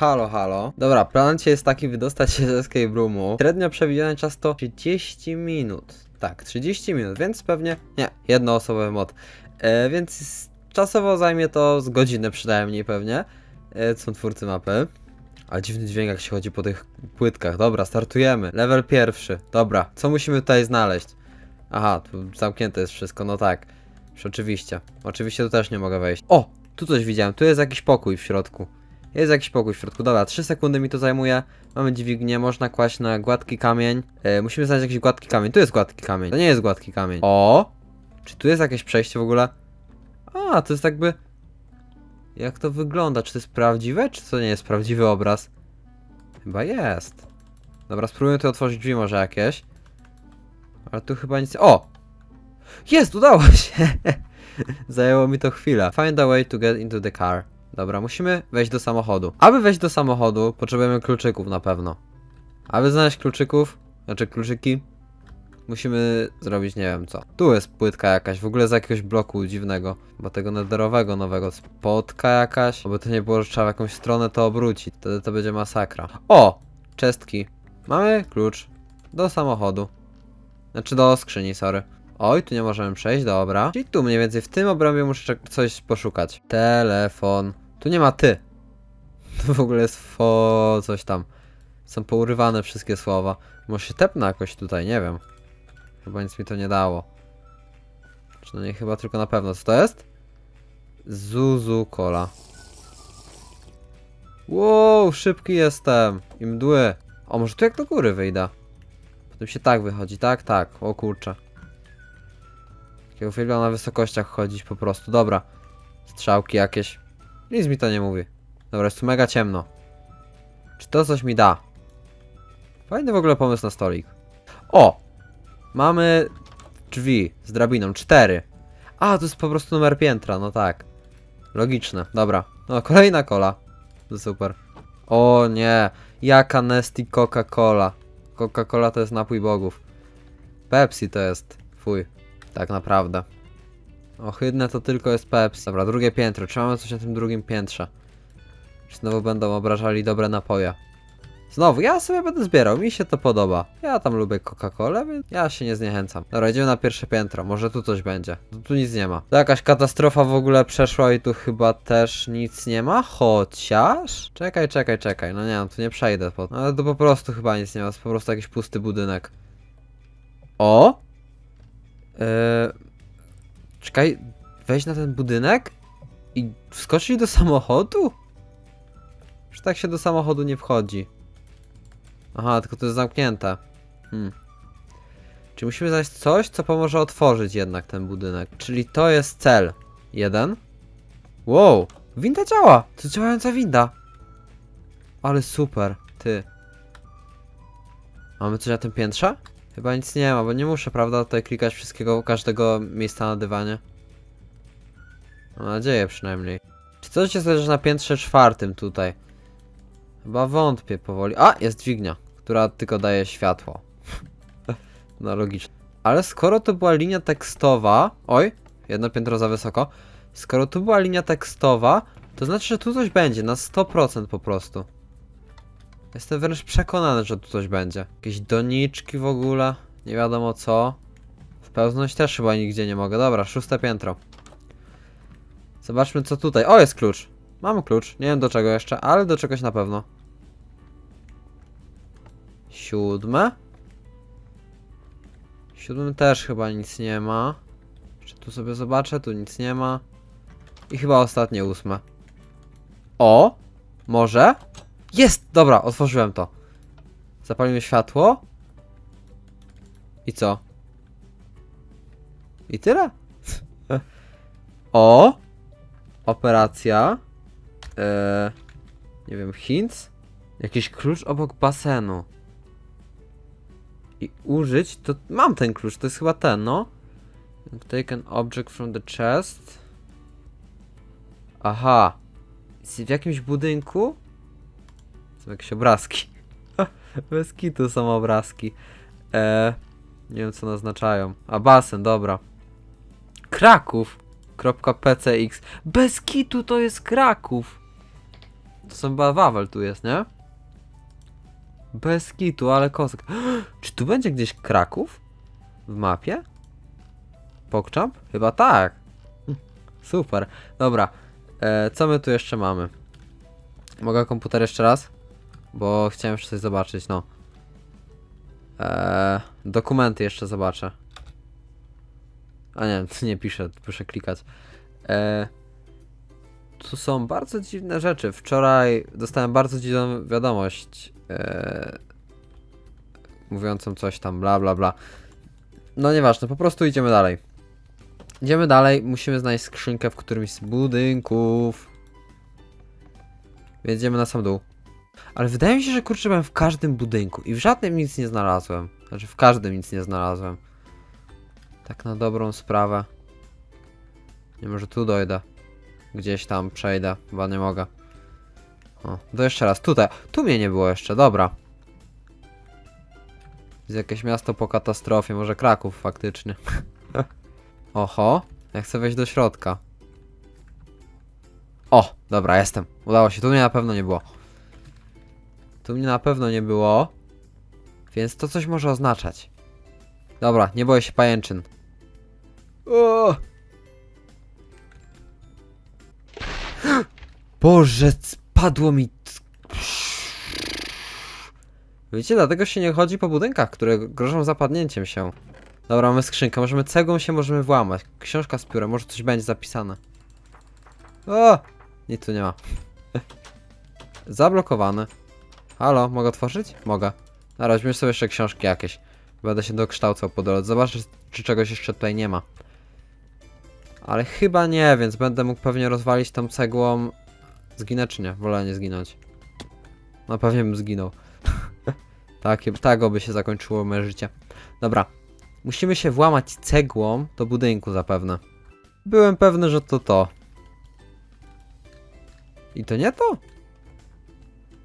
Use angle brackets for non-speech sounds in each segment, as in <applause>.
Halo, halo. Dobra, plan dzisiaj jest taki wydostać się z escape roomu. Średnio przewidziany czas to 30 minut. Tak, 30 minut, więc pewnie... Nie, jednoosobowy mod. E, więc czasowo zajmie to z godzinę przynajmniej pewnie. E, są twórcy mapy. Ale dziwny dźwięk jak się chodzi po tych płytkach. Dobra, startujemy. Level pierwszy. Dobra, co musimy tutaj znaleźć? Aha, tu zamknięte jest wszystko, no tak. Już oczywiście. Oczywiście tu też nie mogę wejść. O! Tu coś widziałem, tu jest jakiś pokój w środku. Jest jakiś pokój w środku. Dobra, 3 sekundy mi to zajmuje. Mamy dźwignię, można kłaść na gładki kamień. E, musimy znaleźć jakiś gładki kamień. Tu jest gładki kamień. To nie jest gładki kamień. O! Czy tu jest jakieś przejście w ogóle? A, to jest jakby... Jak to wygląda? Czy to jest prawdziwe, czy to nie jest prawdziwy obraz? Chyba jest. Dobra, spróbujmy tu otworzyć drzwi może jakieś. Ale tu chyba nic... O! Jest, udało <laughs> się! Zajęło mi to chwilę. Find a way to get into the car. Dobra, musimy wejść do samochodu. Aby wejść do samochodu, potrzebujemy kluczyków na pewno. Aby znaleźć kluczyków, znaczy kluczyki, musimy zrobić nie wiem co. Tu jest płytka jakaś, w ogóle z jakiegoś bloku dziwnego, bo tego netherowego nowego. Spotka jakaś, aby to nie było, że trzeba w jakąś stronę to obrócić. Wtedy to będzie masakra. O! Czestki. Mamy klucz do samochodu. Znaczy do skrzyni, sorry. Oj, tu nie możemy przejść, dobra. Czyli tu mniej więcej w tym obrębie muszę coś poszukać. Telefon. Tu nie ma ty. To <laughs> w ogóle jest fo... coś tam. Są pourywane wszystkie słowa. Może się tepnę jakoś tutaj, nie wiem. Chyba nic mi to nie dało. Przynajmniej chyba tylko na pewno. Co to jest? Zuzu Cola. Wow, szybki jestem. I mdły. O, może tu jak do góry wyjdę. Potem się tak wychodzi, tak, tak. O kurczę. Ja uwielbiam na wysokościach chodzić po prostu. Dobra. Strzałki jakieś. Nic mi to nie mówi. Dobra, jest tu mega ciemno. Czy to coś mi da? Fajny w ogóle pomysł na stolik. O! Mamy drzwi z drabiną. Cztery. A, to jest po prostu numer piętra, no tak. Logiczne, dobra. No, kolejna kola. To super. O nie, jaka Nesty Coca-Cola. Coca-Cola to jest napój bogów. Pepsi to jest. Fuj. Tak naprawdę. Ohydne to tylko jest Pepsi. Dobra, drugie piętro. Czy mamy coś na tym drugim piętrze? Znowu będą obrażali dobre napoje? Znowu, ja sobie będę zbierał, mi się to podoba. Ja tam lubię Coca-Colę, więc ja się nie zniechęcam. Dobra, idziemy na pierwsze piętro, może tu coś będzie. Tu, tu nic nie ma. To jakaś katastrofa w ogóle przeszła i tu chyba też nic nie ma, chociaż... Czekaj, czekaj, czekaj, no nie no, tu nie przejdę, po... ale to po prostu chyba nic nie ma, to jest po prostu jakiś pusty budynek. O! Yy... Czekaj, wejść na ten budynek i wskoczyć do samochodu? Że tak się do samochodu nie wchodzi. Aha, tylko to jest zamknięte. Hmm. Czyli musimy znaleźć coś, co pomoże otworzyć jednak ten budynek. Czyli to jest cel. Jeden. Wow, winda działa! To działająca winda. Ale super, ty. Mamy coś na tym piętrze? Chyba nic nie ma, bo nie muszę, prawda, tutaj klikać wszystkiego, każdego miejsca na dywanie. Mam nadzieję przynajmniej. Czy coś jest też na piętrze czwartym tutaj? Chyba wątpię powoli. A, jest dźwignia, która tylko daje światło. <laughs> no logicznie. Ale skoro to była linia tekstowa... Oj, jedno piętro za wysoko. Skoro tu była linia tekstowa, to znaczy, że tu coś będzie, na 100% po prostu. Jestem wręcz przekonany, że tu coś będzie. Jakieś doniczki w ogóle, nie wiadomo co. W pełność też chyba nigdzie nie mogę. Dobra, szóste piętro. Zobaczmy co tutaj. O, jest klucz. Mamy klucz. Nie wiem do czego jeszcze, ale do czegoś na pewno. Siódme. Siódmym też chyba nic nie ma. Czy tu sobie zobaczę? Tu nic nie ma. I chyba ostatnie ósme. O! Może? Jest! Dobra, otworzyłem to. Zapalimy światło. I co? I tyle? <laughs> o! Operacja. Eee, nie wiem, hints? Jakiś klucz obok basenu. I użyć, to mam ten klucz, to jest chyba ten, no. Take an object from the chest. Aha. Jest w jakimś budynku? Są jakieś obrazki. <laughs> Bez kitu są obrazki. Eee, nie wiem co naznaczają. A basen, dobra. Kraków. .pcx. Bez kitu to jest Kraków. To są chyba Wawel tu jest, nie? Bez kitu, ale kosek. <gasps> Czy tu będzie gdzieś Kraków? W mapie? Pogchamp? Chyba tak. <laughs> Super. Dobra. E, co my tu jeszcze mamy? Mogę komputer jeszcze raz? Bo chciałem jeszcze coś zobaczyć, no. E, dokumenty jeszcze zobaczę. A nie, <laughs> nie piszę, proszę klikać. E, tu są bardzo dziwne rzeczy. Wczoraj dostałem bardzo dziwną wiadomość. E, mówiącą coś tam, bla bla bla. No nieważne, po prostu idziemy dalej. Idziemy dalej, musimy znaleźć skrzynkę w którymś z budynków. Więc idziemy na sam dół. Ale wydaje mi się, że kurczę byłem w każdym budynku i w żadnym nic nie znalazłem. Znaczy w każdym nic nie znalazłem. Tak na dobrą sprawę. Nie może tu dojdę. Gdzieś tam przejdę, chyba nie mogę. O, to jeszcze raz, tutaj. Tu mnie nie było jeszcze, dobra. Jest jakieś miasto po katastrofie, może Kraków faktycznie. <laughs> Oho, ja chcę wejść do środka. O, dobra, jestem. Udało się, tu mnie na pewno nie było. Tu mnie na pewno nie było. Więc to coś może oznaczać. Dobra, nie boję się pajęczyn. O! <gasps> Boże, spadło mi. Wiecie, dlatego się nie chodzi po budynkach, które grożą zapadnięciem się. Dobra, mamy skrzynkę, możemy cegłą się możemy włamać. Książka z piórem, może coś będzie zapisane. O! Nic tu nie ma. <laughs> Zablokowany. Halo, mogę otworzyć? Mogę. Razie weźmy sobie jeszcze książki jakieś. Będę się dokształcał po drodze. Zobaczę, czy czegoś jeszcze tutaj nie ma. Ale chyba nie, więc będę mógł pewnie rozwalić tą cegłą. Zginę czy nie? Wolę nie zginąć. No pewnie bym zginął. <laughs> tak, tak by się zakończyło moje życie. Dobra. Musimy się włamać cegłą do budynku zapewne. Byłem pewny, że to to. I to nie to?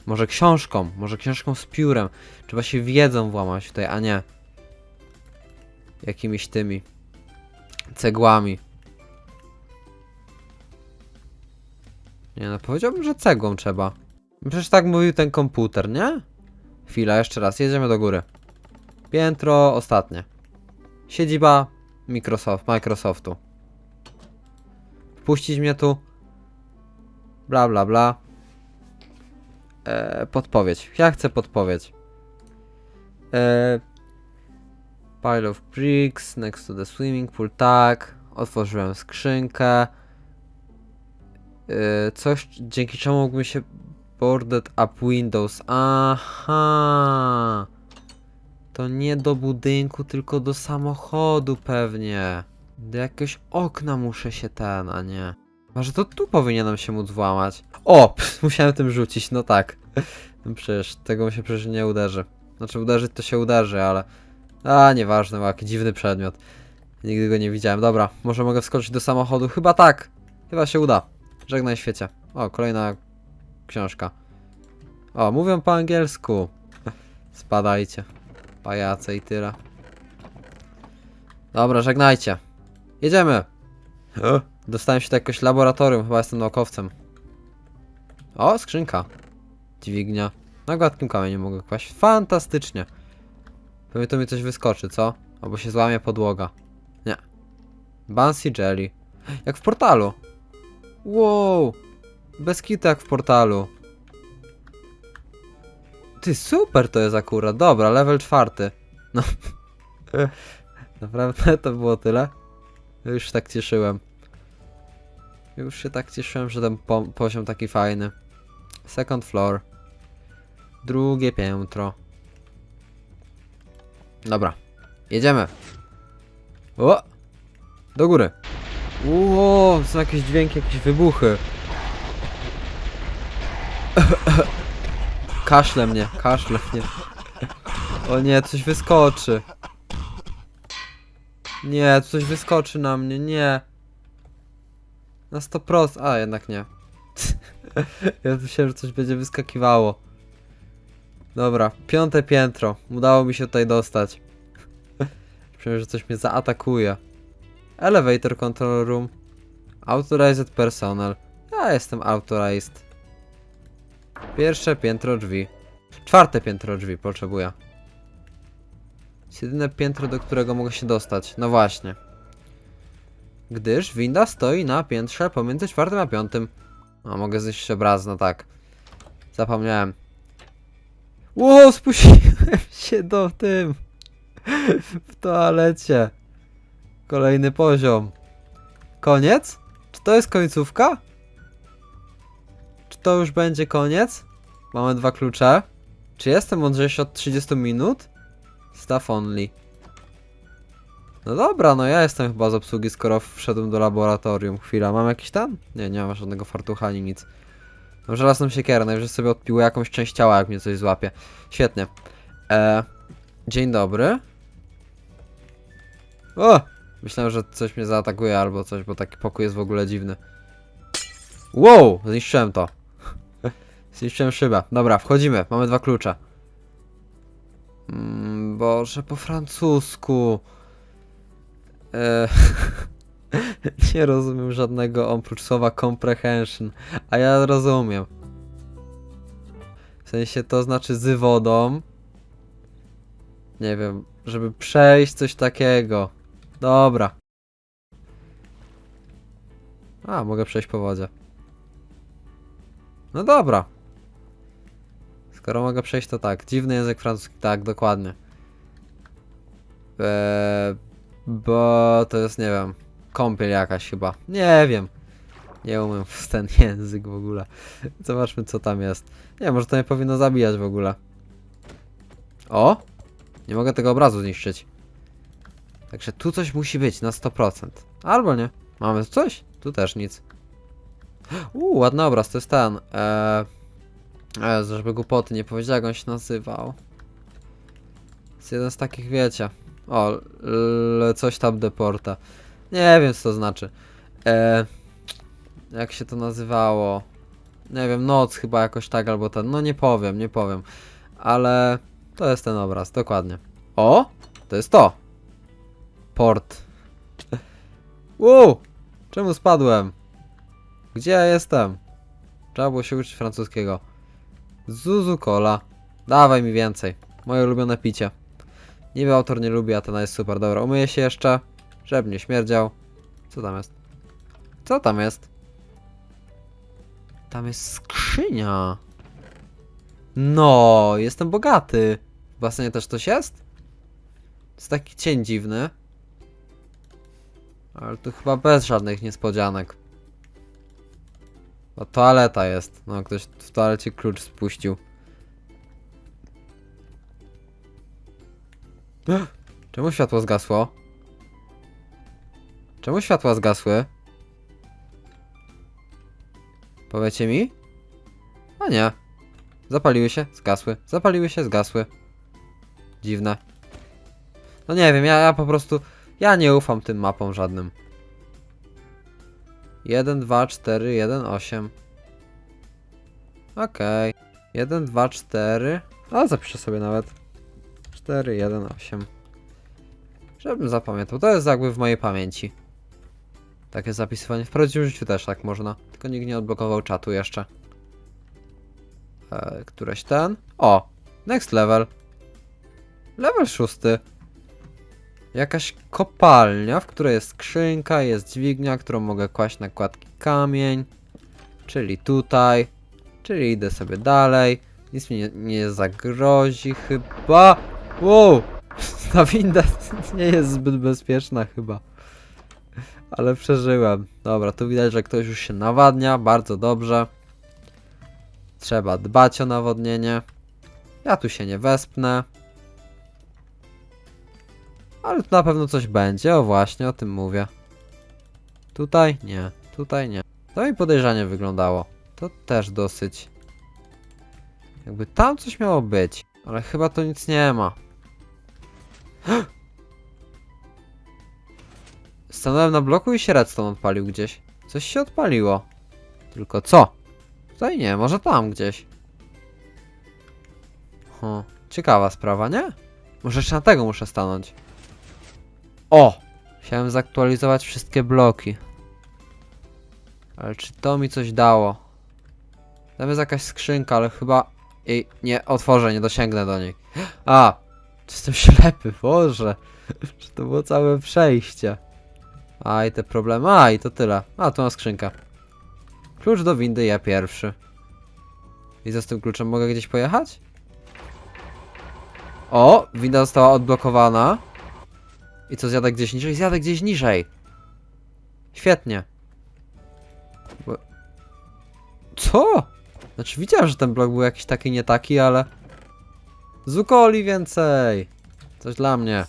Może książką, może książką z piórem. Trzeba się wiedzą włamać tutaj, a nie jakimiś tymi cegłami. Nie no, powiedziałbym, że cegłą trzeba. Przecież tak mówił ten komputer, nie? Chwila, jeszcze raz, jedziemy do góry. Piętro ostatnie. Siedziba Microsoft, Microsoftu. Wpuścić mnie tu. Bla bla bla. E, podpowiedź. Ja chcę podpowiedź. E, pile of bricks next to the swimming pool. Tak. Otworzyłem skrzynkę. E, coś, dzięki czemu mógłbym się boarded up windows. Aha. To nie do budynku, tylko do samochodu pewnie. Do jakiegoś okna muszę się ten, a nie. Może to tu powinienem się móc włamać. O! Pff, <laughs> musiałem tym rzucić, no tak. No Przecież tego się przecież nie uderzy. Znaczy uderzyć to się uderzy, ale... A, nieważne, bo jaki dziwny przedmiot. Nigdy go nie widziałem. Dobra, może mogę wskoczyć do samochodu? Chyba tak. Chyba się uda. Żegnaj świecie. O, kolejna książka. O, mówią po angielsku. <laughs> Spadajcie. Pajace i tyle. Dobra, żegnajcie. Jedziemy. <laughs> Dostałem się do jakiegoś laboratorium, chyba jestem naukowcem. O, skrzynka. Dźwignia. Na gładkim kamieniu mogę kłaść. Fantastycznie. Pewnie to mi coś wyskoczy, co? Albo się złamie podłoga. Nie. Bouncy Jelly. Jak w portalu. Wow. Bez kitu jak w portalu. Ty, super to jest akurat. Dobra, level czwarty. No. <laughs> Naprawdę to było tyle? Już tak cieszyłem. Już się tak cieszyłem, że ten po poziom taki fajny. Second floor. Drugie piętro. Dobra. Jedziemy. O! Do góry. Ło, są jakieś dźwięki, jakieś wybuchy. <laughs> Kaszle mnie, kaszle mnie. O nie, coś wyskoczy. Nie, coś wyskoczy na mnie, nie. Na 100%. A, jednak nie. <laughs> ja myślałem, że coś będzie wyskakiwało. Dobra, piąte piętro. Udało mi się tutaj dostać. <laughs> Myślałem, że coś mnie zaatakuje. Elevator control room. Authorized personnel. Ja jestem authorized. Pierwsze piętro drzwi. Czwarte piętro drzwi potrzebuję. Jest jedyne piętro, do którego mogę się dostać. No właśnie. Gdyż winda stoi na piętrze pomiędzy czwartym a piątym. A mogę zniszczyć obraz, no tak. Zapomniałem. Ło, spuściłem <laughs> się do tym. W toalecie. Kolejny poziom. Koniec? Czy to jest końcówka? Czy to już będzie koniec? Mamy dwa klucze. Czy jestem mądrzejszy od 30 minut? Staff only. No dobra, no ja jestem chyba z obsługi, skoro wszedłem do laboratorium. Chwila, mam jakiś tam? Nie, nie mam żadnego fartucha ani nic. Mam żelazną siekierę, najwyżej sobie odpiło jakąś część ciała, jak mnie coś złapie. Świetnie. E, dzień dobry. O! Myślałem, że coś mnie zaatakuje albo coś, bo taki pokój jest w ogóle dziwny. Wow! Zniszczyłem to. <laughs> Zniszczyłem szybę. Dobra, wchodzimy. Mamy dwa klucze. Mm, Boże, po francusku. E, <laughs> nie rozumiem żadnego oprócz słowa comprehension. A ja rozumiem. W sensie to znaczy z wodą. Nie wiem, żeby przejść coś takiego. Dobra. A, mogę przejść po wodzie. No dobra. Skoro mogę przejść, to tak. Dziwny język francuski, tak, dokładnie. Eee, bo to jest, nie wiem, kąpiel jakaś chyba. Nie wiem. Nie umiem w ten <laughs> język w ogóle. Zobaczmy, co tam jest. Nie, może to nie powinno zabijać w ogóle. O! Nie mogę tego obrazu zniszczyć. Także tu coś musi być na 100%. Albo nie. Mamy coś? Tu też nic. <gasps> Uuu, ładny obraz, to jest ten. Eee, żeby głupoty nie powiedział, jak on się nazywał. Jest jeden z takich, wiecie. O, coś tam deporta. Nie wiem, co to znaczy. Eee, jak się to nazywało? Nie wiem, noc chyba jakoś tak, albo ten. No nie powiem, nie powiem. Ale to jest ten obraz, dokładnie. O! To jest to! Port. Wow! Czemu spadłem? Gdzie ja jestem? Trzeba było się uczyć francuskiego. Zuzu Cola. Dawaj mi więcej. Moje ulubione picie. Niby autor nie lubi, a ten jest super. Dobra, umyję się jeszcze. Żeby nie śmierdział. Co tam jest? Co tam jest? Tam jest skrzynia. No, jestem bogaty. W basenie też coś jest? To jest taki cień dziwny. Ale tu chyba bez żadnych niespodzianek. Bo toaleta jest. No, ktoś w toalecie klucz spuścił. <gasps> Czemu światło zgasło? Czemu światła zgasły? Powiecie mi? A nie. Zapaliły się, zgasły. Zapaliły się, zgasły. Dziwne. No nie wiem, ja, ja po prostu... Ja nie ufam tym mapom żadnym. 1, 2, 4, 1, 8. Okej. 1, 2, 4. A zapiszę sobie nawet. 4, 1, 8. Żebym zapamiętał. To jest jakby w mojej pamięci. Takie zapisywanie. W prawdziwym życiu też tak można. Tylko nikt nie odblokował czatu jeszcze. E, któreś ten. O! Next level. Level szósty. Jakaś kopalnia, w której jest skrzynka, jest dźwignia, którą mogę kłaść na kładki kamień. Czyli tutaj. Czyli idę sobie dalej. Nic mi nie, nie zagrozi chyba. Wow! <laughs> Ta winda <laughs> nie jest zbyt bezpieczna chyba. Ale przeżyłem. Dobra, tu widać, że ktoś już się nawadnia. Bardzo dobrze. Trzeba dbać o nawodnienie. Ja tu się nie wespnę. Ale tu na pewno coś będzie, o właśnie, o tym mówię. Tutaj? Nie. Tutaj nie. To mi podejrzanie wyglądało. To też dosyć. Jakby tam coś miało być. Ale chyba tu nic nie ma. <gasps> Stanąłem na bloku i się redstone odpalił gdzieś. Coś się odpaliło. Tylko co? Tutaj nie, może tam gdzieś. Ho, ciekawa sprawa, nie? Może jeszcze na tego muszę stanąć. O! Chciałem zaktualizować wszystkie bloki. Ale czy to mi coś dało? Tam jest jakaś skrzynka, ale chyba jej nie otworzę, nie dosięgnę do niej. <gasps> A! Jestem ślepy, Boże. Że to było całe przejście. A i te problemy. A i to tyle. A tu mam skrzynkę. Klucz do windy, ja pierwszy. I za tym kluczem mogę gdzieś pojechać? O! Winda została odblokowana. I co, zjadę gdzieś niżej? Zjadę gdzieś niżej. Świetnie. Co? Znaczy widziałem, że ten blok był jakiś taki nie taki, ale... Zukoli więcej! Coś dla mnie.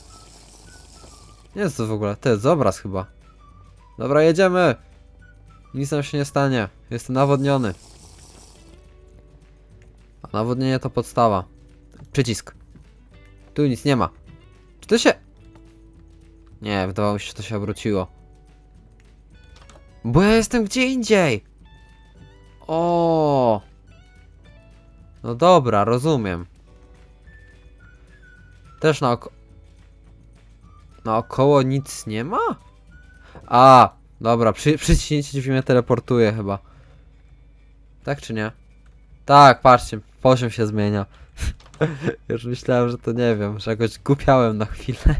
Nie jest to w ogóle. To jest obraz chyba. Dobra, jedziemy! Nic nam się nie stanie. Jestem nawodniony. A nawodnienie to podstawa. Przycisk. Tu nic nie ma. Czy to się... Nie, wydawało mi się, że to się obróciło. Bo ja jestem gdzie indziej! O. No dobra, rozumiem. Też na oko... Naokoło nic nie ma? A, dobra, przy, przyciśnięcie drzwi mnie teleportuje chyba. Tak czy nie? Tak, patrzcie, poziom się zmienia. <laughs> Już myślałem, że to nie wiem, że jakoś gupiałem na chwilę.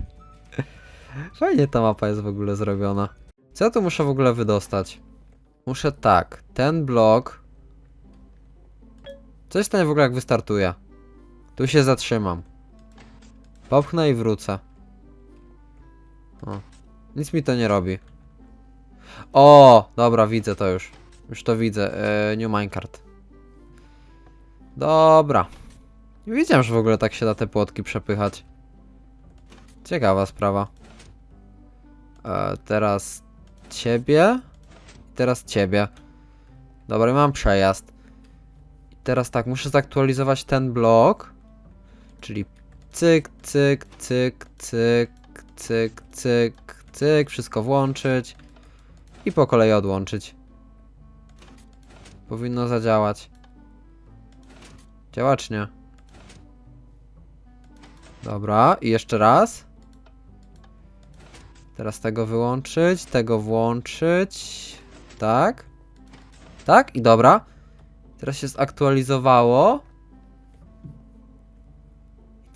<laughs> Fajnie ta mapa jest w ogóle zrobiona. Co ja tu muszę w ogóle wydostać? Muszę tak, ten blok. Co się stanie w ogóle jak wystartuję? Tu się zatrzymam. Popchnę i wrócę. O. Nic mi to nie robi. O, dobra, widzę to już. Już to widzę. Yy, new minecart. Dobra. Nie wiedziałem, że w ogóle tak się da te płotki przepychać. Ciekawa sprawa. E, teraz ciebie. Teraz ciebie. Dobra, mam przejazd. I teraz tak, muszę zaktualizować ten blok. Czyli cyk, cyk, cyk, cyk, cyk, cyk, cyk. Wszystko włączyć. I po kolei odłączyć. Powinno zadziałać. Działa czy nie? Dobra, i jeszcze raz. Teraz tego wyłączyć, tego włączyć. Tak. Tak, i dobra. Teraz się zaktualizowało.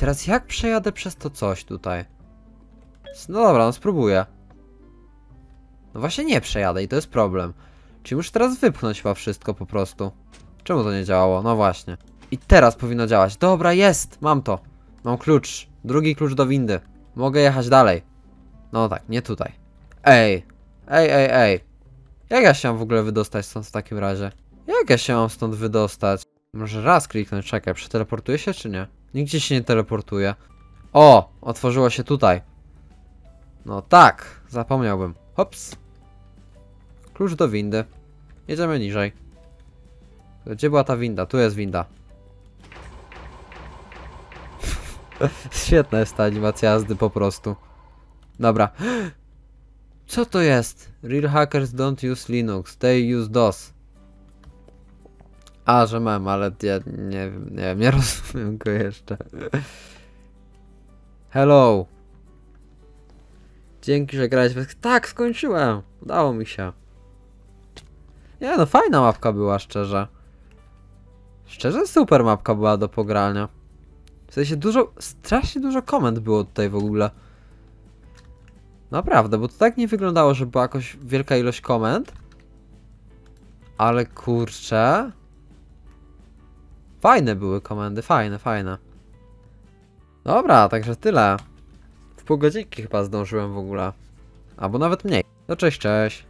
Teraz jak przejadę przez to coś tutaj? No dobra, no spróbuję. No właśnie nie przejadę i to jest problem. Czyli muszę teraz wypchnąć chyba wszystko po prostu. Czemu to nie działało? No właśnie. I teraz powinno działać. Dobra, jest! Mam to. Mam klucz. Drugi klucz do windy. Mogę jechać dalej. No tak, nie tutaj. Ej. Ej, ej, ej. Jak ja się mam w ogóle wydostać stąd w takim razie? Jak ja się mam stąd wydostać? Może raz kliknąć, czekaj, przeteleportuje się czy nie? Nigdzie się nie teleportuje. O! Otworzyło się tutaj. No tak, zapomniałbym. Hops. Klucz do windy. Jedziemy niżej. Gdzie była ta winda? Tu jest winda. <laughs> Świetna jest ta animacja jazdy po prostu. Dobra. <gasps> Co to jest? Real hackers don't use Linux, they use DOS. A, że mam, ale ja nie wiem, nie nie <laughs> rozumiem go jeszcze. Hello. Dzięki, że grałeś. Tak, skończyłem. Udało mi się. Nie no, fajna mapka była, szczerze. Szczerze, super mapka była do pogrania. W sensie dużo, strasznie dużo komend było tutaj w ogóle. Naprawdę, bo to tak nie wyglądało, że była jakoś wielka ilość komend. Ale kurczę. Fajne były komendy, fajne, fajne. Dobra, także tyle. W pół godzinki chyba zdążyłem w ogóle. Albo nawet mniej. No cześć, cześć.